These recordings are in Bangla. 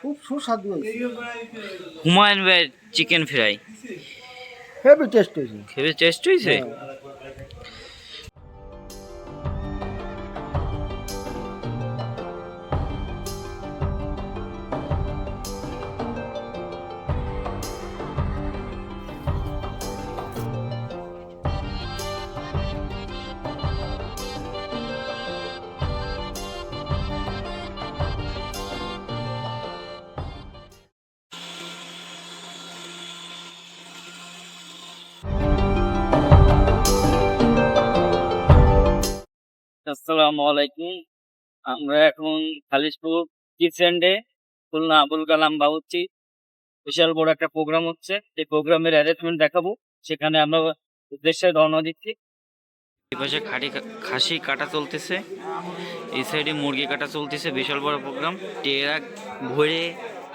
খুব সুস্বাদু হুমায়ুন ভাইয়ের চিকেন ফ্রাই হেভি টেস্ট হয়েছে। খেবে টেস্ট হয়েছে? আসসালামু আলাইকুম। আমরা এখন খালিশপুর কিচেন্ডে খুলনা আবুল কালাম বাবুচি বিশাল বড় একটা প্রোগ্রাম হচ্ছে। এই প্রোগ্রামের অ্যারেঞ্জমেন্ট দেখাবো। সেখানে আমরা উদ্দেশ্যে রওনা দিচ্ছি। এই পাশে খাটি খাসি কাটা চলতেছে। এই সাইডে মুরগি কাটা চলতেছে। বিশাল বড় প্রোগ্রাম টেরা ভরে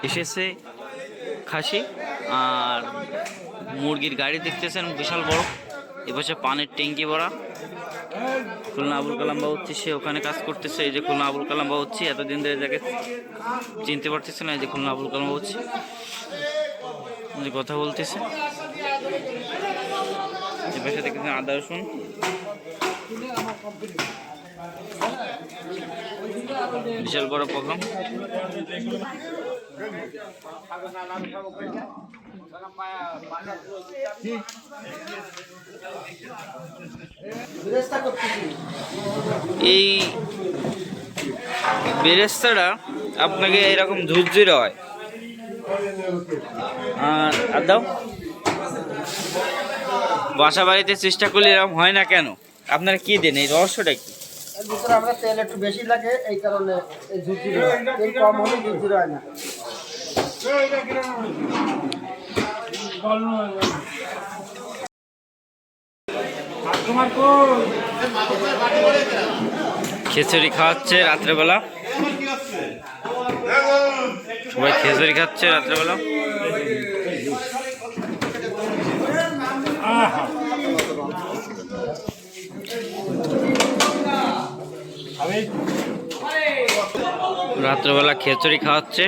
এসেছে খাসি। আর মুরগির গাড়ি দেখতেছেন বিশাল বড়। এপাশে পানের ট্যাঙ্কি ভরা। খুলনা আবুল কালাম বাবুচ্ছি সে ওখানে কাজ করতেছে। এই যে খুলনা আবুল কালাম বাবুচ্ছি এতদিন ধরে যাকে চিনতে পারতেছে না, এই যে খুলনা আবুল কালাম হচ্ছে। কথা বলতেছে। যে পাশে দেখতেছেন আদা রসুন। বিশাল বড় প্রোগ্রাম। এই বেরেস্তাটা আপনাকে এরকম ঝুরঝুরে হয়। আর দাও। বাসা বাড়িতে চেষ্টা করলে এরকম হয় না কেন? আপনারা কি দেন? এই রহস্যটা কি? আমরা তেল একটু বেশি লাগে, এই কারণে এই তেল কম হলে ঝুঁকির হয় না। খিচুড়ি খাওয়াচ্ছে রাত্রেবেলা। সবাই খিচুড়ি খাচ্ছে রাত্রেবেলা। রাত্রেবেলা খিচুড়ি খাওয়াচ্ছে।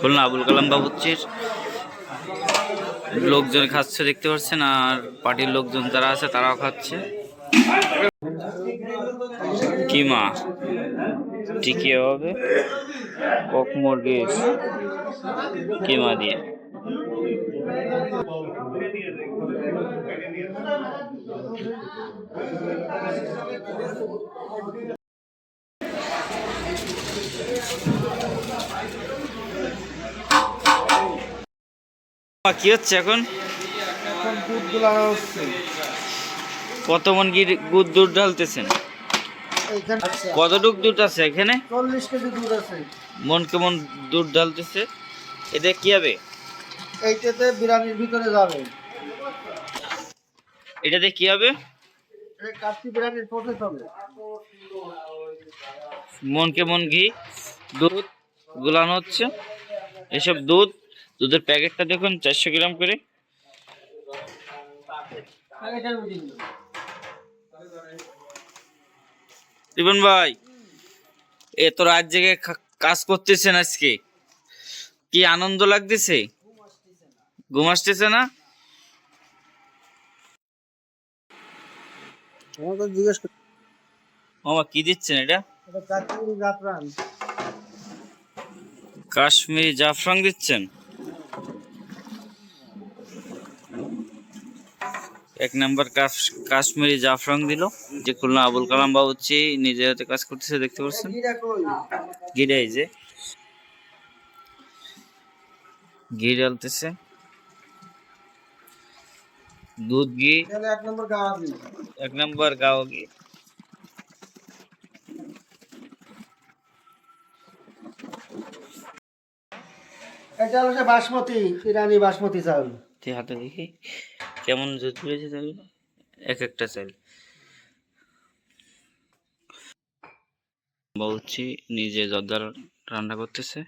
খুলনা আবুল কালাম বাবুচ্চির লোকজন খাচ্ছে, দেখতে পাচ্ছেন, আর পার্টির লোকজন যারা আছে, তারাও খাচ্ছে। কিমা টিকিয়ে হবে। কক মুরগির কিমা দিয়ে? আ, কি হচ্ছে এখন? কত মন কি গুড় দুধ ঢালতেছেন? কতটুক দুধ আছে এখানে? চল্লিশ কেজি দুধ আছে। মন কেমন দুধ ঢালতেছে? এটা কি হবে? এইটাতে বিরিয়ানির ভিতরে যাবে। এটাতে কি হবে? কাচ্চি বিরিয়ানির প্রসেস হবে। মন কেমন ঘি দুধ গুলানো হচ্ছে? এসব দুধ দুধের প্যাকেটটা দেখুন চারশো গ্রাম করে। রিপন ভাই এ তো রাত জেগে কাজ করতেছেন আজকে। কি আনন্দ লাগতেছে? ঘুম আসতেছে না? জিজ্ঞেস মামা কি দিচ্ছেন এটা? কাশ্মীরি জাফরান দিচ্ছেন? এক নাম্বার কাশ্মীরি জাফরং দিল, যে খুলনা আবুল কালাম বাবুচ্ছি নিজে হাতে কাজ করতেছে, দেখতে পাচ্ছেন? এই যে। দুধ ঘি। এক নম্বর গাও ঘি। এটা হচ্ছে বাসমতি, ইরানি বাসমতি চাউল। তুই হাতে দেখি। কেমন জুত পেয়েছে তাহলে? এক একটা চাল বলছি নিজে জর্দার রান্না করতেছে।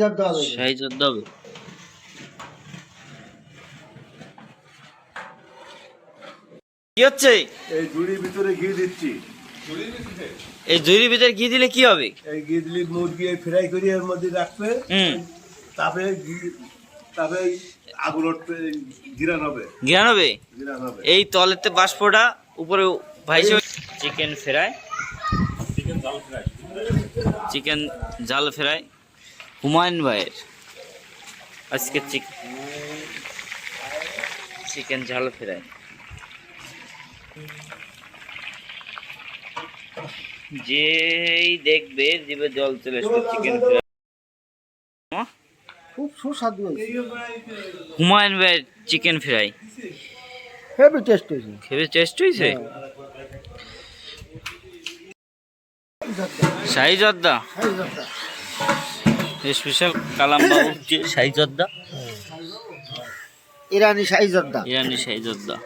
জর্দা হবে শাহি জর্দা হবে কি হচ্ছে? এই ঝুড়ির ভিতরে ঘি দিচ্ছি। এই ঝুড়ির ভিতরে ঘি দিলে কি হবে? এই ঘি দিলি মুরগি ফ্রাই করে এর মধ্যে রাখবে। হুম। তারপরে ঘি তারপরে আগুন উঠবে গিরান হবে। গিরান হবে? এই তলেতে বাষ্পটা উপরে ভাইসে চিকেন ফ্রাই। চিকেন জাল ফ্রাই। হুমায়ুন ভাইয়ের আজকে চিকেন চিকেন ঝাল ফ্রাই। যেই দেখবে জিভে জল চলে আসবে চিকেন ফ্রাই খুব সুস্বাদু হয়েছে। হুমায়ুন ভাইয়ের চিকেন ফ্রাই হেভি টেস্ট হয়েছে। খেয়ে টেস্ট হয়েছে? শাহি জর্দা স্পেশাল কালাম বাবু। শাহি জর্দা ইরানি শাহি জর্দা ইরানি শাহি জর্দা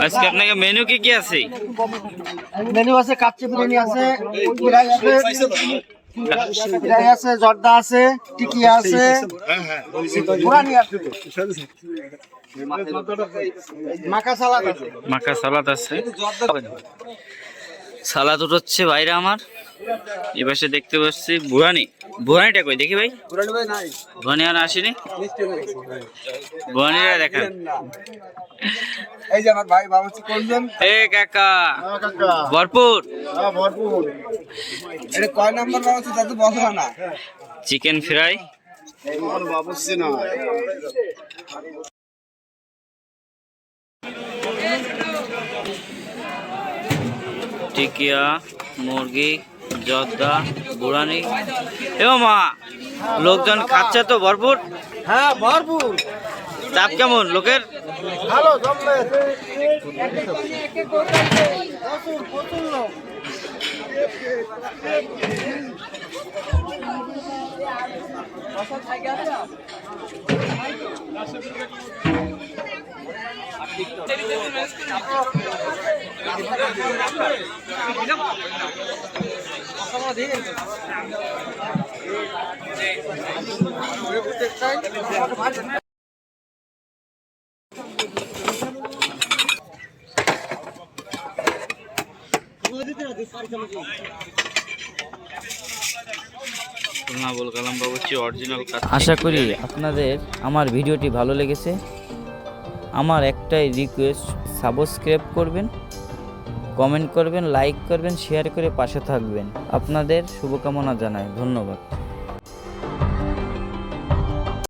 আজকে আপনাকে মেনু কি কি আছে? মেনু আছে কাচ্চি বিরিয়ানি আছে আছে জর্দা আছে টিকিয়া আছে মাখা সালাদ আছে। মাখা সালাদ আছে। সালাদ উঠোচ্ছে বাইরে আমার। এপাশে দেখতে পাচ্ছি বুড়ানি। বুড়ানিটা কই? দেখি ভাই। বুড়ানি আর আসেনি? বুড়ানিটা দেখেন। এই যে আমার ভাই বাবুচি করবেন এ কাকা। কাকা। ভরপুর। হ্যাঁ ভরপুর। এটা কয় নাম্বার বাবুচি তাতে বসা না। Chicken fry. বাবুচি না টিকিয়া মুরগি। জর্দা বুড়ানি। এ মা লোকজন খাচ্ছে তো ভরপুর? হ্যাঁ ভরপুর। চাপ কেমন লোকের? ভালো লোক। আশা করি আপনাদের আমার ভিডিওটি ভালো লেগেছে। আমার একটাই রিকোয়েস্ট সাবস্ক্রাইব করবেন কমেন্ট করবেন লাইক করবেন শেয়ার করে পাশে থাকবেন। আপনাদের শুভকামনা জানাই। ধন্যবাদ।